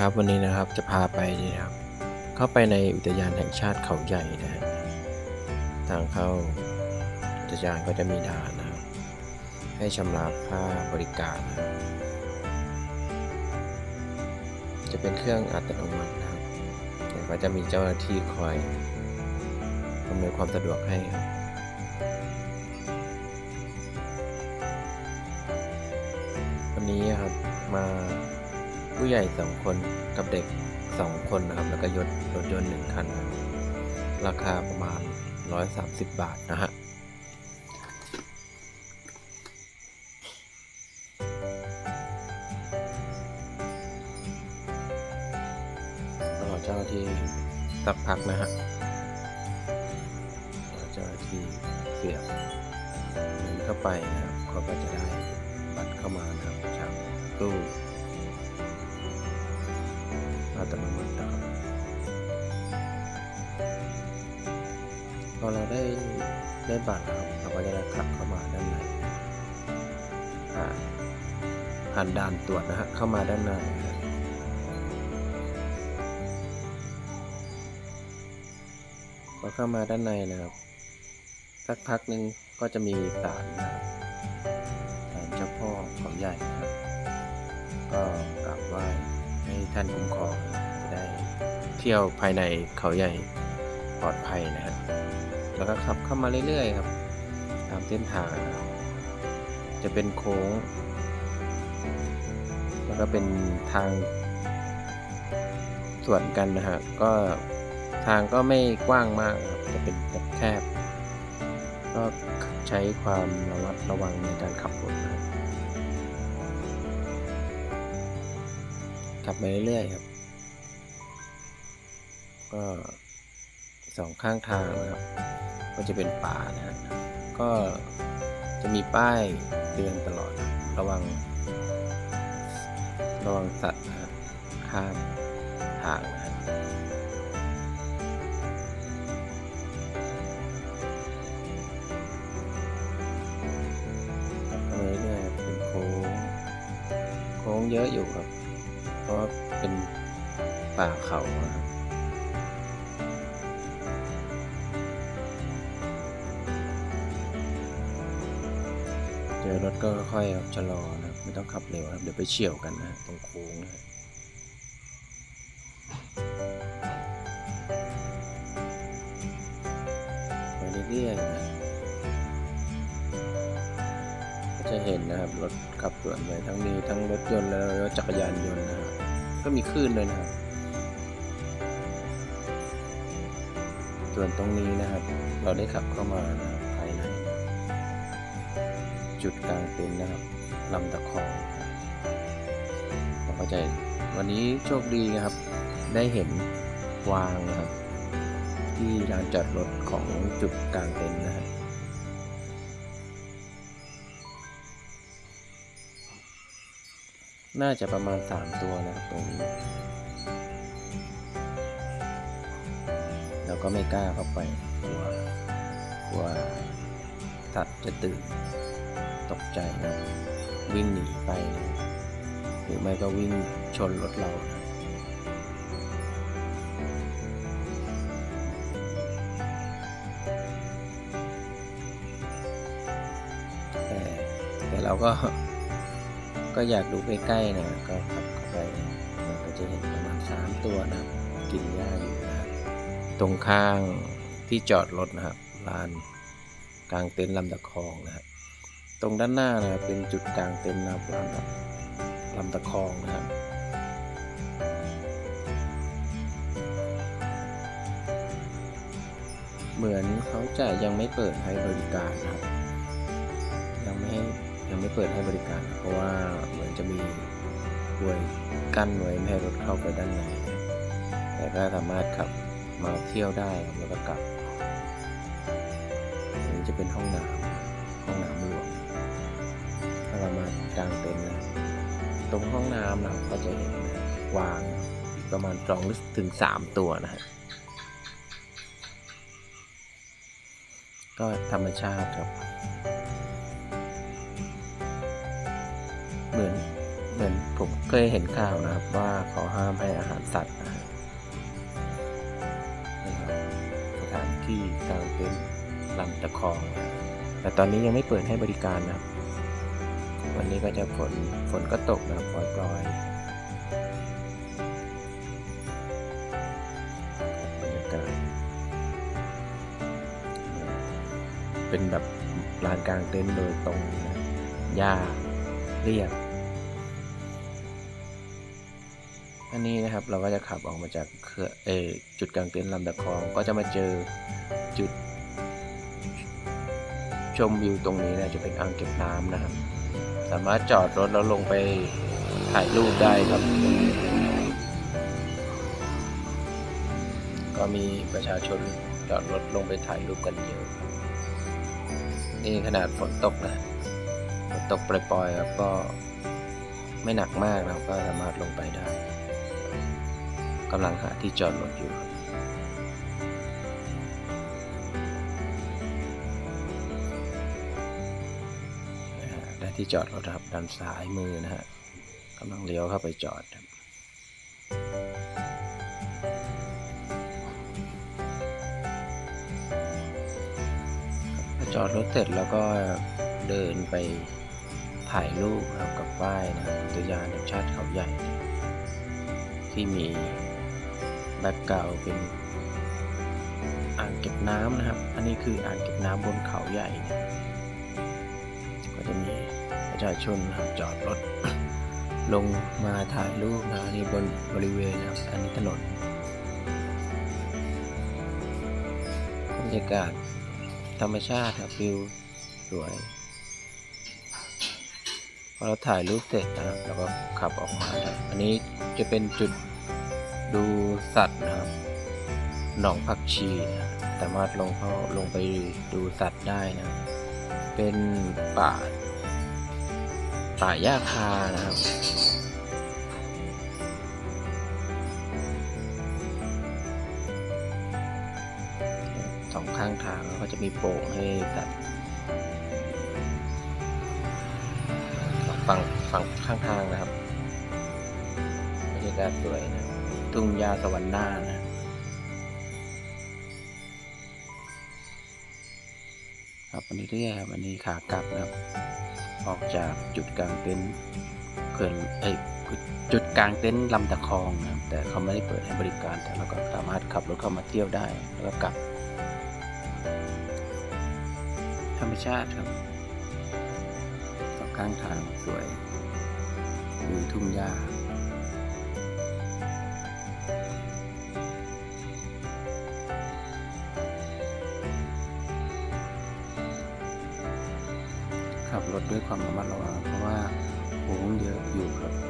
ครับวันนี้นะครับจะพาไปนี่นะครับ เข้าไปในอุทยานแห่งชาติเขาใหญ่นะฮะทางเข้าอุทยานก็จะมีด่านนะครับให้ชำระค่าบริการนะครับจะเป็นเครื่องอัตโนมัตินะครับแต่ก็จะมีเจ้าหน้าที่คอยอำนวยความสะดวกให้ครับวันนี้ครับมา ผู้ใหญ่สองคนกับเด็กสองคนนะครับ แล้วก็ยศรถยนต์หนึ่งคันนะราคาประมาณ 130 บาทนะฮะรอเจ้าที่สักพักนะฮะรอเจ้าที่เสียบเงินเข้าไปนะครับเขาก็จะได้บัตรเข้ามานะครับจากตู้ อัตโนมัตินะครับพอเราได้ได้บัตรนะครับเราก็จะได้ขับเข้ามาด้านในผ่านผ่านด่านตรวจนะฮะเข้ามาด้านในพอเข้ามาด้านในนะครับสักพักหนึ่งก็จะมีศาลนะครับศาลเจ้าพ่อเขาใหญ่นะครับ ก็กราบไหว้ ท่านคุ้มครองนจะได้เที่ยวภายในเขาใหญ่ปลอดภัยนะฮะแล้วก็ขับเข้ามาเรื่อยๆครับ ตามเส้นทางจะเป็นโค้ง แล้วก็เป็นทางส่วนกันนะฮะก็ทางก็ไม่กว้างมากครับจะเป็นแบบแคบ ก็ใช้ความระมัดระวังในการขับรถนะครับ ขับไปเรื่อยๆครับ ก็สองข้างทางนะครับ ก็จะเป็นป่านะฮะก็จะมีป้ายเตือนตลอดนะระวัง ระวังสัตว์นะฮะข้ามทางนะฮะขับเข้ามาเรื่อยๆเป็นโค้ง โค้งเยอะอยู่ครับ ราะเป็นป่าเขาอะครับเจอรถก็ค่อยๆชะลอนะครับ ไม่ต้องขับเร็วครับ เดี๋ยวไปเฉี่ยวกันนะตรงโค้งนะไปเรื่อยๆนะ จะเห็นนะครับรถขับสวนไปทั้งมีทั้งรถยนต์และรถจักรยานยนต์นะครับก็มีคลื่นด้วยนะครับ ส่วนตรงนี้นะครับ เราได้ขับเข้ามานะครับภายใน จุดกลางเต็นท์นะครับลำตะคองเราก็จะวันนี้โชคดีนะครับ ได้เห็นวางนะครับ ที่ลานจอดรถของจุดกลางเต็นท์นะครับ น่าจะประมาณ 3 ตัวนะครับตรงนี้ เราก็ไม่กล้าเข้าไปกลัวกลัวสัตว์จะตื่นตกใจนะวิ่งหนีไปนะหรือไม่ก็วิ่งชนรถเรานะแต่แต่เราก็ ก็อยากดูใกล้ๆนะก็ขับเข้าไปมันก็จะเห็นประมาณสามตัวนะกินหญ้าอยู่นะตรงข้างที่จอดรถนะครับลานกลางเต็นท์ลำตะคองนะครับตรงด้านหน้านะเป็นจุดกลางเต็นท์นะครับลำตะลำตะคองนะครับเหมือนเขาจะยังไม่เปิดให้บริการนะครับ ยังไม่ให้ ยังไม่เปิดให้บริการ เพราะว่าเหมือนจะมีกลวยกั้นไว้ไม่ให้รถเข้าไปด้านในแต่ก็สามารถขับมาเที่ยวได้แล้วก็กลับอันนี้จะเป็นห้องน้ำห้องน้ำรวมถ้าเรามากลางเต็นท์นะตรงห้องน้ำเราก็จะเห็นนะวางประมาณสองหรือถึงสามตัวนะฮะก็ธรรมชาติครับ เหมือนเหมือนผมเคยเห็นข่าวนะครับว่าเขาห้ามให้อาหารสัตว์นะครับสถานที่กลางเต็นท์ลำตะคองนะแต่ตอนนี้ยังไม่เปิดให้บริการนะครับ วันนี้ก็จะฝนฝนก็ตกนะครับปล่อยๆบรรยากาศเป็นแบบลานกลางเต็นท์โดยตรงนะหญ้าเรียบ อันนี้นะครับเราก็จะขับออกมาจากเอเอจุดกลางเต็นท์ลำตะคองก็จะมาเจอจุด ชมวิวตรงนี้นะจะเป็นอ่างเก็บน้ำนะครับ สามารถจอดรถแล้วลงไปถ่ายรูปได้ครับ ก็มีประชาชนจอดรถลงไปถ่ายรูปกันเยอะนี่ขนาดฝนตกนะฝนตกปล่อยๆครับก็ไม่หนักมากนะครับก็สามารถลงไปได้ กำลังหาที่จอดรถอยู่ครับได้ที่จอดรถครับด้านซ้ายมือนะฮะกำลังเลี้ยวเข้าไปจอดครับจอดรถเสร็จแล้วก็เดินไปถ่ายรูปครับกับป้ายนะครับอุทยานแห่งชาติเขาใหญ่ ที่มี แบ็กกราวเป็นอ่างเก็บน้ำนะครับ อันนี้คืออ่างเก็บน้ำบนเขาใหญ่นะก็จะมีประชาชนจอดรถ ลงมาถ่ายรูปนะนี่บนบริเวณนะครับ อันนี้ถนนบรรยากาศธรรมชาติครับวิวสวยพอเราถ่ายรูปเสร็จนะครับเราก็ขับออกมาครับอันนี้จะเป็นจุด ดูสัตว์นะครับ หนองผักชี สามารถลงเข้าลงไปดูสัตว์ได้นะ เป็นป่า ป่าหญ้าคานะครับสองข้างทางก็จะมีโป่งให้สัตว์ฝั่งฝั่งข้างทางนะครับบรรยากาศสวยนะ ทุ่งหญ้าสวรรค์หน้านะครับวันนี้เรียบวันนี้ขากลับนะครับ ออกจากจุดกลางเต็นท์เขื่อนเอ้ยจุดกลางเต็นท์ลำตะคองนะครับแต่เขาไม่ได้เปิดให้บริการแต่เราก็สามารถขับรถเข้ามาเที่ยวได้แล้วก็กลับ ธรรมชาติครับสองข้างทางสวยวิวทุ่งหญ้า ขับรถด้วยความระมัดระวังเพราะว่าโค้งเยอะอยู่ครับ